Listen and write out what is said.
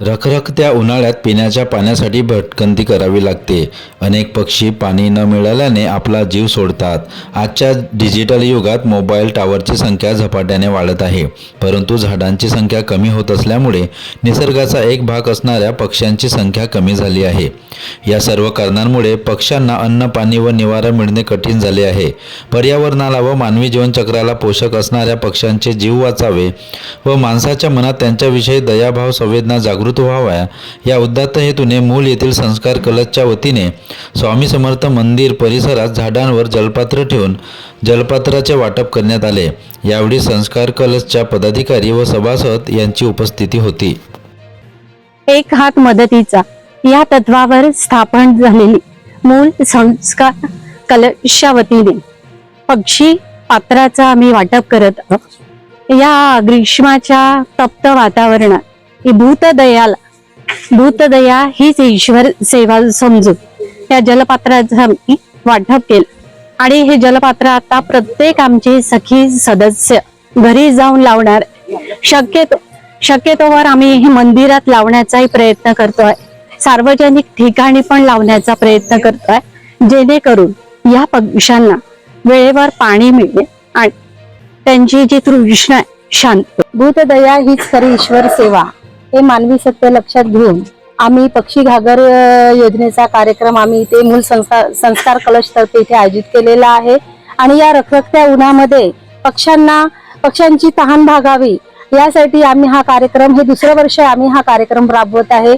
रखरखत्या उन्हाळ्यात पिण्याच्या पाण्यासाठी भटकंती करावी लागते. अनेक पक्षी पाणी न मिळाल्याने आपला जीव सोडतात. आजच्या डिजिटल युगात मोबाईल टॉवरची संख्या झपाट्याने वाढत आहे. परंतु झाडांची संख्या कमी होत असल्यामुळे निसर्गाचा एक भाग असणाऱ्या पक्ष्यांची संख्या कमी झाली आहे. या सर्व कारणांमुळे पक्ष्यांना अन्न पाणी व निवारा मिळणे कठीण झाले आहे. पर्यावरणाला व मानवी जीवनचक्राला पोषक असणाऱ्या पक्ष्यांचे जीव वाचावे व माणसाच्या मनात त्यांच्याविषयी दयाभाव संवेदना जागृत जागृत व्हाव्या या उदात्त हेतूने मूल येथील संस्कार कलशच्या वतीने स्वामी समर्थ मंदिर परिसरात झाडांवर जलपात्र ठेवून जलपात्राचे वाटप करण्यात आले. यावेळी संस्कार कलशच्या पदाधिकारी व सभासद यांची उपस्थिती होती. एक हात मदतीचा. या तत्वावर स्थापन झालेली मूल संस्कार कलशा वतीने पक्षी पात्राचा आम्ही वाटप करत आहोत. या ग्रीष्माच्या तप्त वातावरणात ही भूतदयाला. भूतदया हीच ईश्वर सेवा समजून या जलपात्राचं वाटप केलं. आणि हे जलपात्र आता प्रत्येक आमचे सखी सदस्य घरी जाऊन लावणार. शक्यतो शक्यतोवर आम्ही हे मंदिरात लावण्याचाही प्रयत्न करतोय. सार्वजनिक ठिकाणी पण लावण्याचा प्रयत्न करतोय. जेणेकरून या पक्ष्यांना वेळेवर पाणी मिळेल आणि त्यांची जी तृष्णा आहे शांत. भूतदया हीच खरी ईश्वर सेवा. हे मानवी सत्य लक्षात घेऊन आम्ही पक्षी घागर योजनेचा कार्यक्रम आम्ही इथे मूल संस्कार संस्कार कलशतर्फे इथे आयोजित केलेला आहे. आणि या रखरखत्या उन्हामध्ये पक्ष्यांना पक्ष्यांची तहान भागावी यासाठी आम्ही हा कार्यक्रम हे दुसरं वर्ष आम्ही हा कार्यक्रम राबवत आहे.